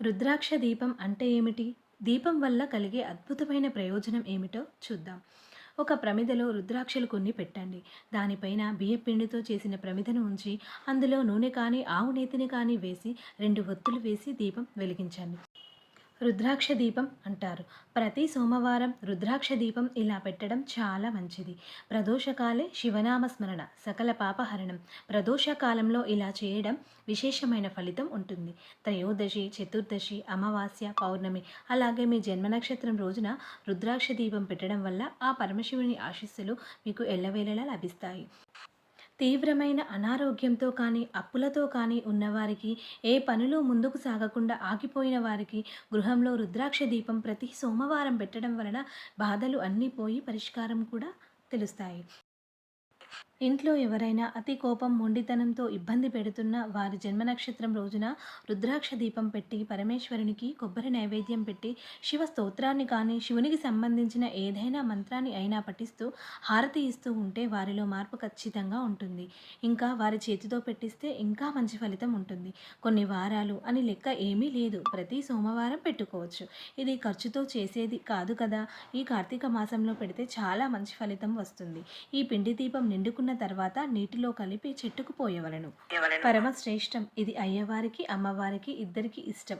రుద్రాక్ష దీపం అంటే ఏమిటి? దీపం వల్ల కలిగే అద్భుతమైన ప్రయోజనం ఏమిటో చూద్దాం. ఒక ప్రమిదలో రుద్రాక్షలు కొన్ని పెట్టండి. దానిపైన బియ్యం పిండితో చేసిన ప్రమిదను ఉంచి అందులో నూనె కానీ ఆవు నేతిని కానీ వేసి రెండు ఒత్తులు వేసి దీపం వెలిగించండి. రుద్రాక్ష దీపం అంటారు. ప్రతి సోమవారం రుద్రాక్ష దీపం ఇలా పెట్టడం చాలా మంచిది. ప్రదోషకాలే శివనామ స్మరణ సకల పాపహరణం. ప్రదోషకాలంలో ఇలా చేయడం విశేషమైన ఫలితం ఉంటుంది. త్రయోదశి చతుర్దశి అమావాస్య పౌర్ణమి అలాగే మీ జన్మ నక్షత్రం రోజున రుద్రాక్ష దీపం పెట్టడం వల్ల ఆ పరమశివుని ఆశీస్సులు మీకు ఎల్లవేళలా లభిస్తాయి. తీవ్రమైన అనారోగ్యంతో కానీ అప్పులతో కానీ ఉన్నవారికి ఏ పనులు ముందుకు సాగకుండా ఆగిపోయిన వారికి గృహంలో రుద్రాక్ష దీపం ప్రతి సోమవారం పెట్టడం వలన బాధలు అన్నీ పోయి పరిష్కారం కూడా తెలుస్తాయి. ఇంట్లో ఎవరైనా అతి కోపం మొండితనంతో ఇబ్బంది పెడుతున్న వారి జన్మ నక్షత్రం రోజున రుద్రాక్ష దీపం పెట్టి పరమేశ్వరునికి కొబ్బరి నైవేద్యం పెట్టి శివ స్తోత్రాన్ని కానీ శివునికి సంబంధించిన ఏదైనా మంత్రాన్ని అయినా పఠిస్తూ హారతి ఇస్తూ ఉంటే వారిలో మార్పు ఖచ్చితంగా ఉంటుంది. ఇంకా వారి చేతితో పెట్టిస్తే ఇంకా మంచి ఫలితం ఉంటుంది. కొన్ని వారాలు అని లెక్క ఏమీ లేదు. ప్రతి సోమవారం పెట్టుకోవచ్చు. ఇది ఖర్చుతో చేసేది కాదు కదా. ఈ కార్తీక మాసంలో పెడితే చాలా మంచి ఫలితం వస్తుంది. ఈ పిండి దీపం నిండుకున్న తర్వాత నీటిలో కలిపి చెట్టుకు పోయవలను. పరమ శ్రేష్టం ఇది అయ్యవారికి అమ్మవారికి ఇద్దరికి ఇష్టం.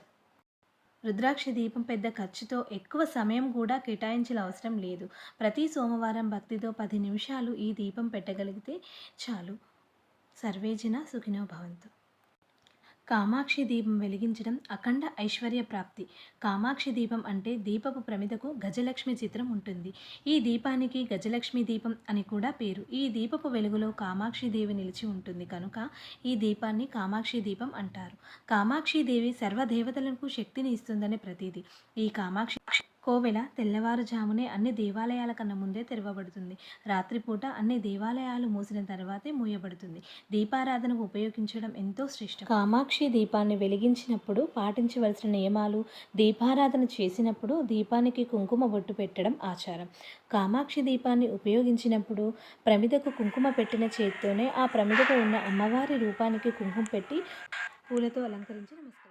రుద్రాక్ష దీపం పెద్ద ఖర్చుతో ఎక్కువ సమయం కూడా కేటాయించిన అవసరం లేదు. ప్రతి సోమవారం భక్తితో పది నిమిషాలు ఈ దీపం పెట్టగలిగితే చాలు. సర్వేజన సుఖినో భవంతు. కామాక్షి దీపం వెలిగించడం అఖండ ఐశ్వర్య ప్రాప్తి. కామాక్షి దీపం అంటే దీపపు ప్రమిదకు గజలక్ష్మి చిత్రం ఉంటుంది. ఈ దీపానికి గజలక్ష్మి దీపం అని కూడా పేరు. ఈ దీపపు వెలుగులో కామాక్షి దేవి నిలిచి ఉంటుంది కనుక ఈ దీపాన్ని కామాక్షి దీపం అంటారు. కామాక్షి దేవి సర్వదేవతలకు శక్తిని ఇస్తుందనే ప్రతీది ఈ కామాక్షి కోవెల తెల్లవారుజామునే అన్ని దేవాలయాల కన్నా ముందే తెరవబడుతుంది. రాత్రిపూట అన్ని దేవాలయాలు మూసిన తర్వాతే మూయబడుతుంది. దీపారాధనకు ఉపయోగించడం ఎంతో శ్రేష్టం. కామాక్షి దీపాన్ని వెలిగించినప్పుడు పాటించవలసిన నియమాలు దీపారాధన చేసినప్పుడు దీపానికి కుంకుమ బొట్టు పెట్టడం ఆచారం. కామాక్షి దీపాన్ని ఉపయోగించినప్పుడు ప్రమిదకు కుంకుమ పెట్టిన చేతితోనే ఆ ప్రమిదకు ఉన్న అమ్మవారి రూపానికి కుంకుమ పెట్టి పూలతో అలంకరించి నమస్కారం